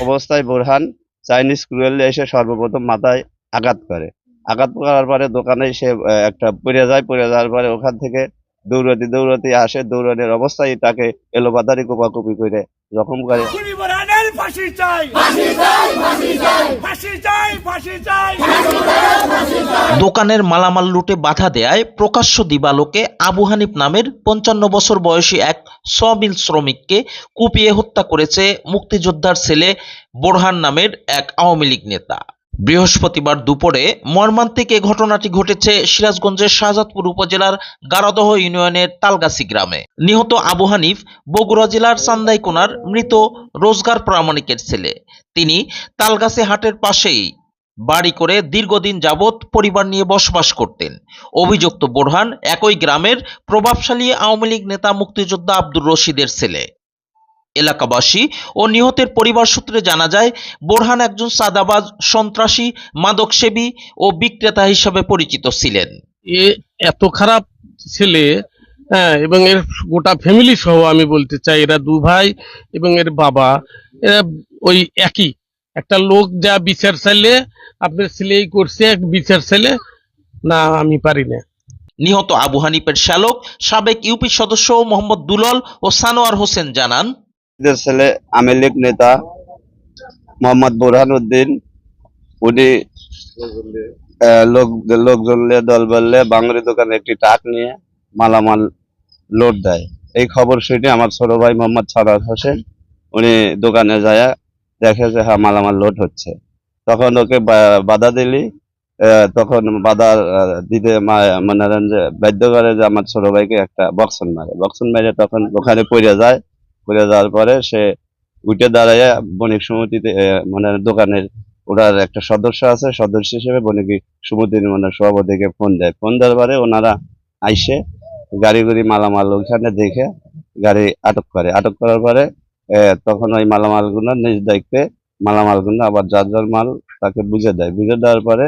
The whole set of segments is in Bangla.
অবস্থায় বোরহান চাইনিজ ক্রুয়েলে এসে সর্বপ্রথম মাথায় আঘাত করে। আঘাত করার পরে দোকানে সে একটা পড়ে যায়, পড়ে যাওয়ার পরে ওখান থেকে দৌড়াতে দৌড়াতে আসে দৌড়ানোর অবস্থায় তাকে এলোপাতারি কোপাকুপি করে জখম করে। ফাঁসি চাই। ফাঁসি চাই ফাঁসি চাই। ফাঁসি চাই ফাঁসি চাই। দোকানের মালামাল লুটে বাধা দেয়ায় প্রকাশ্য দিবালোকে আবু হানিফ নামের পঞ্চান্ন বছর বয়সী এক সমিল শ্রমিককে কুপিয়ে হত্যা করেছে মুক্তিযোদ্ধার ছেলে বোরহান নামের এক আওয়ামী লীগ নেতা। বৃহস্পতিবার দুপুরে মর্মান্তিক এ ঘটনাটি ঘটেছে সিরাজগঞ্জের শাহজাদপুর উপজেলার গারাদহ ইউনিয়নের তালগাছি গ্রামে। নিহত আবু হানিফ বগুড়া জেলার চান্দাইকোনার মৃত রোজগার প্রামাণিকের ছেলে। তিনি তালগাছি হাটের পাশেই বাড়ি করে দীর্ঘদিন যাবৎ পরিবার নিয়ে বসবাস করতেন। অভিযুক্ত বোরহান একই গ্রামের প্রভাবশালী আওয়ামী লীগ নেতা মুক্তিযোদ্ধা আব্দুর রশিদের ছেলে। এলাকাবাসী ও নিহতের পরিবার সূত্রে জানা যায় বোরহান একজন সাদাবাজ সন্ত্রাসী মাদকসেবী ও বিক্রেতা হিসেবে পরিচিত ছিলেন। এ এত খারাপ ছেলে হ্যাঁ এবং এর গোটা ফ্যামিলি সহ আমি বলতে চাই এরা দু ভাই এবং এর বাবা এরা ওই একই। একটা লোক যা বিচার চাইলে আপনার ছেলেই করছে এক বিচার চাইলে না আমি পারি না। নিহত আবু হানিফের শ্যালক সাবেক ইউপি সদস্য মোহাম্মদ দুলল ও সানোয়ার হোসেন জানান এদের ছেলে আওয়ামী লীগ নেতা মোহাম্মদ বোরহান উদ্দিন উনি লোক লোকজন দল বললে বাঙালি দোকানে একটি ট্রাক নিয়ে মালামাল লোড দেয়। এই খবর শুনে আমার ছোট ভাই মোহাম্মদ সারার হোসেন, উনি দোকানে যায়, দেখে যে হ্যাঁ মালামাল লোড হচ্ছে। তখন ওকে বাধা দিলি তখন বাধা দিতে মনে করেন যে বাধ্য করে যে আমার ছোট ভাইকে একটা বক্সন মারে। বক্সন মেরে তখন ওখানে পড়ে যায় পড়ে যাওয়ার পরে সে উঠে দাঁড়ায় বণিক সমিতিতে মানে দোকানের ওনার একটা সদস্য আছে, সদস্য হিসেবে বণিক সমিতির মানে সভাপতিকে ফোন দেয়। ফোন দেওয়ার পরে ওনারা আইসে, গাড়ি গুড়ি মালামাল ওইখানে দেখে গাড়ি আটক করে। আটক করার পরে তখন ওই মালামালগুলো নিজ দায়িত্বে, মালামালগুলো আবার যার যার মাল তাকে বুঝে দেয়। বুঝে দেওয়ার পরে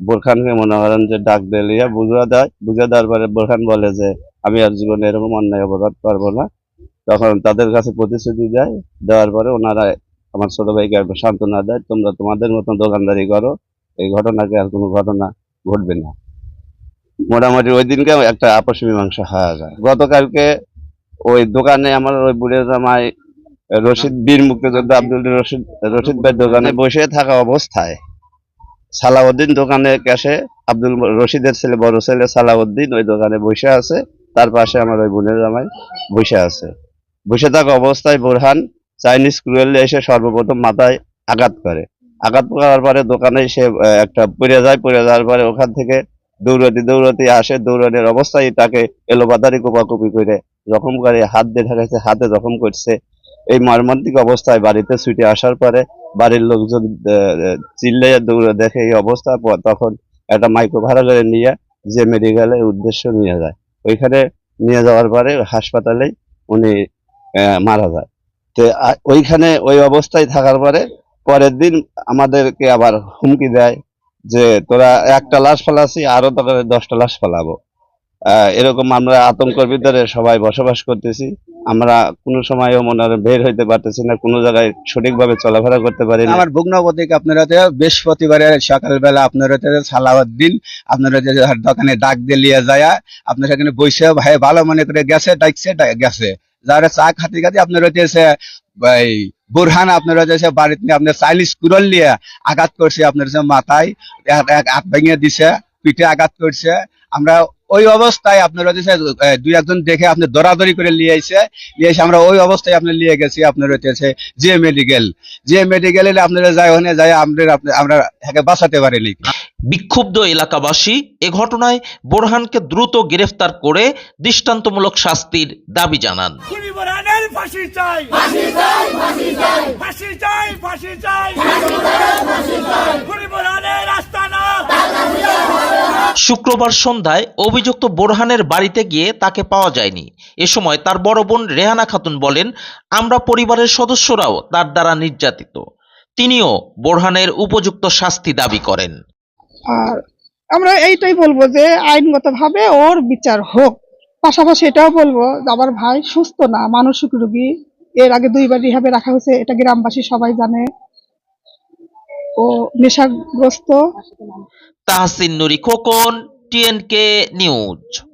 বোরখানকে মনে করেন যে ডাক দিলিয়া বুঝে দেয়। বুঝে দেওয়ার পরে বোরখান বলে যে, আমি আর জীবনে এরকম অন্যায় অপরাধ করব না। তখন তাদের কাছে প্রতিশ্রুতি দেয়। দেওয়ার পরে ওনারা আমার ছোট ভাইকে একটা সান্ত্বনা দেয়, তোমরা তোমাদের মতন দোকানদারি করো, এই ঘটনাকে আর কোনো ঘটনা ঘটবে না। মোটামুটি ওই দিনকে একটা আপস মীমাংসা হয়ে যায়। গতকালকে ওই দোকানে আমার ওই বুড়ের জামাই রশিদ, বীর মুক্তিযোদ্ধা আব্দুল রশিদ রশিদ ভাই দোকানে বসে থাকা অবস্থায় সালাউদ্দিন দোকানে ক্যাশে আব্দুল রশিদের ছেলে, বড় ছেলে সালাউদ্দিন ওই দোকানে বসে আছে। তার পাশে আমার ওই বোনের জামাই বসে আছে। বসে থাকা অবস্থায় বোরহান চাইনিজ ক্রুয়েলে এসে সর্বপ্রথম মাথায় আঘাত করে। আঘাত করার পরে দোকানে সে একটা পড়ে যায়, পড়ে যাওয়ার পরে ওখান থেকে দৌড়াতে দৌড়াতে আসে। দৌড়ানোর অবস্থায় তাকে এলোপাতারি কোপাকুপি করে জখম করে, হাত দিয়ে ঢাকাইছে হাতে জখম করছে। এই মর্মান্তিক অবস্থায় বাড়িতে ছুটে আসার পরে বাড়ির লোকজন চিল্লে দৌড়ে দেখে এই অবস্থা। তখন একটা মাইক্রো ভাড়া করে নিয়ে যে মেডিকেলের উদ্দেশ্য নিয়ে যায়। ওইখানে নিয়ে যাওয়ার পরে হাসপাতালেই উনি মারা যায়। তো ওইখানে ওই অবস্থায় থাকার পরে, পরের দিন আমাদেরকে আবার হুমকি দেয় যে, তোরা একটা লাশ ফেলাছি আরও তোরা দশটা লাশ ফেলাবো। এরকম আমরা আতঙ্কের ভিতরে সবাই বসবাস করতেছি। আমরা কোনো সময়ও মনে হয় বের হইতে পারতেছি না, কোনো জায়গায় সঠিকভাবে চলাফেরা করতে পারি আমার ভগ্নপতিকে আপনারা বৃহস্পতিবারে সকালবেলা আপনারা তো সালাউদ্দিন আপনারা দোকানে ডাক দিয়ে যায়, আপনার সেখানে বসে ভাই ভালো মনে করে গেছে, ডাকছে গেছে। যারা চা খাতে খাতে আপনার হচ্ছে এই বুরহান আপনার হচ্ছে বাড়িতে নিয়ে আপনার চাইনিজ কুরল নিয়ে আঘাত করছে আপনার মাথায় হাত ভেঙে দিছে পিঠে আঘাত করছে। আমরা ওই অবস্থায় আপনার এ, দুই একজন দেখে আপনি দরাদরি করে নিয়ে এসে নিয়ে এসে আমরা ওই অবস্থায় আপনি নিয়ে গেছি আপনার হচ্ছে যে মেডিকেল। যে মেডিকেলে আপনারা যাই ওখানে যাই আমরা আমরা বাঁচাতে পারিনি। বিক্ষুব্ধ এলাকাবাসী এ ঘটনায় বোরহানকে দ্রুত গ্রেফতার করে দৃষ্টান্তমূলক শাস্তির দাবি জানান। শুক্রবার সন্ধ্যায় অভিযুক্ত বোরহানের বাড়িতে গিয়ে তাকে পাওয়া যায়নি। এ সময় তার বড় বোন রেহানা খাতুন বলেন আমরা পরিবারের সদস্যরাও তার দ্বারা নির্যাতিত। তিনিও বোরহানের উপযুক্ত শাস্তি দাবি করেন। আর আমরা এইটাই বলব যে আইনগতভাবে ওর বিচার হোক। পাশাপাশি এটাও বলব আমার ভাই সুস্থ না, মানসিক রোগী। এর আগে দুইবার রিহাবে রাখা হয়েছে, এটা গ্রামবাসী সবাই জানে। ও নেশাগ্রস্ত। Tahsin Nuri Khokon, TNK news.